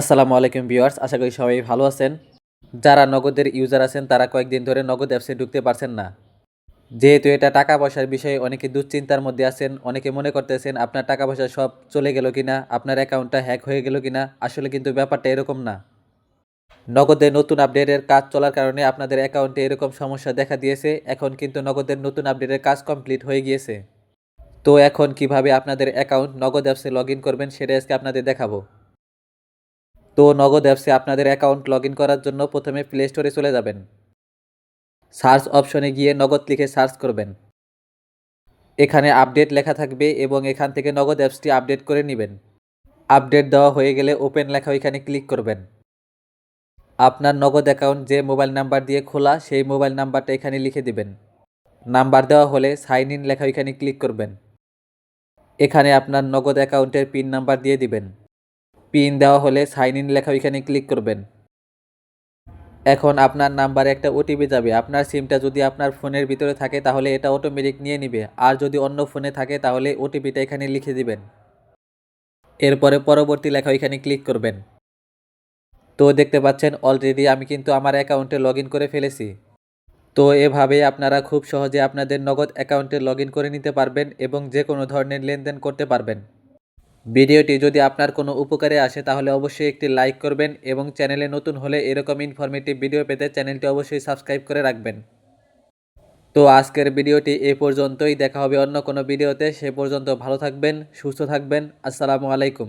আসসালামু আলাইকুম ভিউয়ার্স, আশা করি সবাই ভালো আছেন। যারা নগদের ইউজার আছেন, তারা কয়েকদিন ধরে নগদ অ্যাপসে ঢুকতে পারছেন না। যেহেতু এটা টাকা পয়সার বিষয়ে অনেকে দুশ্চিন্তার মধ্যে আছেন, অনেকে মনে করতেছেন আপনার টাকা পয়সা সব চলে গেল কিনা, আপনার অ্যাকাউন্টটা হ্যাক হয়ে গেল কিনা, আসলে কিন্তু ব্যাপারটা এরকম না। নগদের নতুন আপডেটের কাজ চলার কারণে আপনাদের অ্যাকাউন্টে এরকম সমস্যা দেখা দিয়েছে, এখন কিন্তু নগদের নতুন আপডেটের কাজ কমপ্লিট হয়ে গিয়েছে। তো এখন কীভাবে আপনাদের অ্যাকাউন্ট নগদ অ্যাপসে লগ করবেন, সেটা আজকে আপনাদের দেখাবো। তো নগদ অ্যাপসে আপনাদের অ্যাকাউন্ট লগ করার জন্য প্রথমে প্লে স্টোরে চলে যাবেন। সার্চ অপশনে গিয়ে নগদ লিখে সার্চ করবেন। এখানে আপডেট লেখা থাকবে এবং এখান থেকে নগদ অ্যাপসটি আপডেট করে নেবেন। আপডেট দেওয়া হয়ে গেলে ওপেন লেখা ওইখানে ক্লিক করবেন। আপনার নগদ অ্যাকাউন্ট যে মোবাইল নাম্বার দিয়ে খোলা সেই মোবাইল নাম্বারটা এখানে লিখে দিবেন। নাম্বার দেওয়া হলে সাইন ইন লেখা ওইখানে ক্লিক করবেন। এখানে আপনার নগদ অ্যাকাউন্টের পিন নাম্বার দিয়ে দিবেন। পিন দেওয়া হলে সাইন ইন লেখা ওইখানে ক্লিক করবেন। এখন আপনার নাম্বারে একটা ওটিপি যাবে। আপনার সিমটা যদি আপনার ফোনের ভিতরে থাকে তাহলে এটা অটোমেটিক নিয়ে নিবে। আর যদি অন্য ফোনে থাকে তাহলে ওটিপিটা এখানে লিখে দিবেন। এরপরে পরবর্তী লেখা ওইখানে ক্লিক করবেন। তো দেখতে পাচ্ছেন অলরেডি আমি কিন্তু আমার অ্যাকাউন্টে লগ করে ফেলেছি। তো এভাবে আপনারা খুব সহজে আপনাদের নগদ অ্যাকাউন্টে লগ করে নিতে পারবেন এবং যে কোনো ধরনের লেনদেন করতে পারবেন। ভিডিওটি যদি আপনার কোনো উপকারে আসে, তাহলে অবশ্যই একটি লাইক করবেন এবং চ্যানেলে নতুন হলে এরকম ইনফরমেটিভ ভিডিও পেতে চ্যানেলটি অবশ্যই সাবস্ক্রাইব করে রাখবেন। তো আজকের ভিডিওটি এ পর্যন্তই। দেখা হবে অন্য কোনো ভিডিওতে। সে পর্যন্ত ভালো থাকবেন, সুস্থ থাকবেন। আসসালামু আলাইকুম।